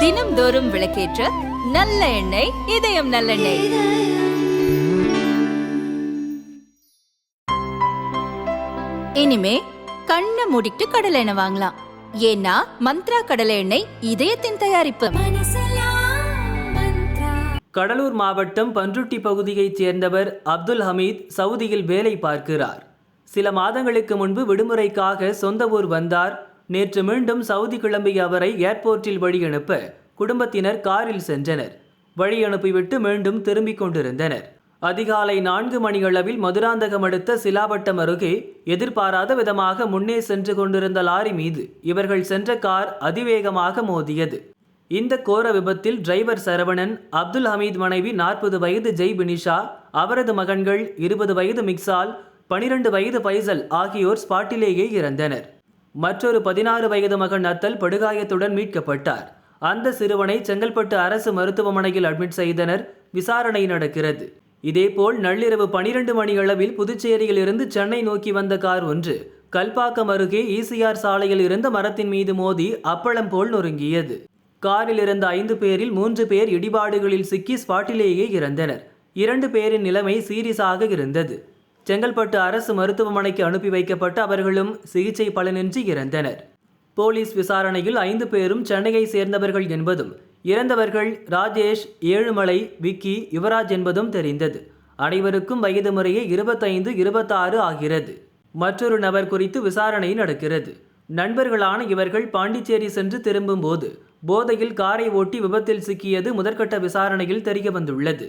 தினம்தோறும் விளக்கேற்ற நல்ல எண்ணெய் இதயம் நல்லெண்ணெய். இனிமே கண்ணை மூடிட்டு கடலை எண்ணெய் வாங்கலாம். ஏன்னா மந்த்ரா கடலை எண்ணெய் இதயத்தின் தயாரிப்பு. கடலூர் மாவட்டம் பன்ருட்டி பகுதியைச் சேர்ந்தவர் அப்துல் ஹமீத் சவுதியில் வேலை பார்க்கிறார். சில மாதங்களுக்கு முன்பு விடுமுறைக்காக சொந்த ஊர் வந்தார் நேற்று மீண்டும் சவுதி கிளம்பிய அவரை ஏர்போர்ட்டில் வழியனுப்ப குடும்பத்தினர் காரில் சென்றனர். வழியனுப்பிவிட்டு மீண்டும் திரும்பிக் கொண்டிருந்தனர். அதிகாலை நான்கு மணியளவில் மதுராந்தகம் அடுத்த சிலாவட்டம் அருகே எதிர்பாராத விதமாக முன்னே சென்று கொண்டிருந்த லாரி மீது இவர்கள் சென்ற கார் அதிவேகமாக மோதியது. இந்த கோர விபத்தில் டிரைவர் சரவணன் அப்துல் ஹமீத் மனைவி நாற்பது வயது ஜெய் பினிஷா அவரது மகன்கள் இருபது வயது மிக்சால் பனிரெண்டு வயது பைசல் ஆகியோர் ஸ்பாட்டிலேயே இறந்தனர். மற்றொரு பதினாறு வயது மகன் நத்தல் படுகாயத்துடன் மீட்கப்பட்டார். அந்த சிறுவனை செங்கல்பட்டு அரசு மருத்துவமனையில் அட்மிட் செய்தனர். விசாரணை நடக்கிறது. இதேபோல் நள்ளிரவு பனிரெண்டு மணியளவில் புதுச்சேரியில் இருந்து சென்னை நோக்கி வந்த கார் ஒன்று கல்பாக்கம் அருகே ஈசிஆர் சாலையில் இருந்த மரத்தின் மீது மோதி அப்பளம் போல் நொறுங்கியது. காரில் இருந்த ஐந்து பேரில் மூன்று பேர் இடிபாடுகளில் சிக்கி ஸ்பாட்டிலேயே இறந்தனர். இரண்டு பேரின் நிலைமை சீரியஸாக இருந்தது. செங்கல்பட்டு அரசு மருத்துவமனைக்கு அனுப்பி வைக்கப்பட்ட அவர்களும் சிகிச்சை பலனின்றி இறந்தனர். போலீஸ் விசாரணையில் ஐந்து பேரும் சென்னையை சேர்ந்தவர்கள் என்பதும் இறந்தவர்கள் ராஜேஷ் ஏழுமலை விக்கி யுவராஜ் என்பதும் தெரிந்தது. அனைவருக்கும் வயது முறையே இருபத்தைந்து இருபத்தாறு ஆகிறது. மற்றொரு நபர் குறித்து விசாரணை நடக்கிறது. நண்பர்களான இவர்கள் பாண்டிச்சேரி சென்று திரும்பும்போது போதையில் காரை ஓட்டி விபத்தில் சிக்கியது முதற்கட்ட விசாரணையில் தெரிய வந்துள்ளது.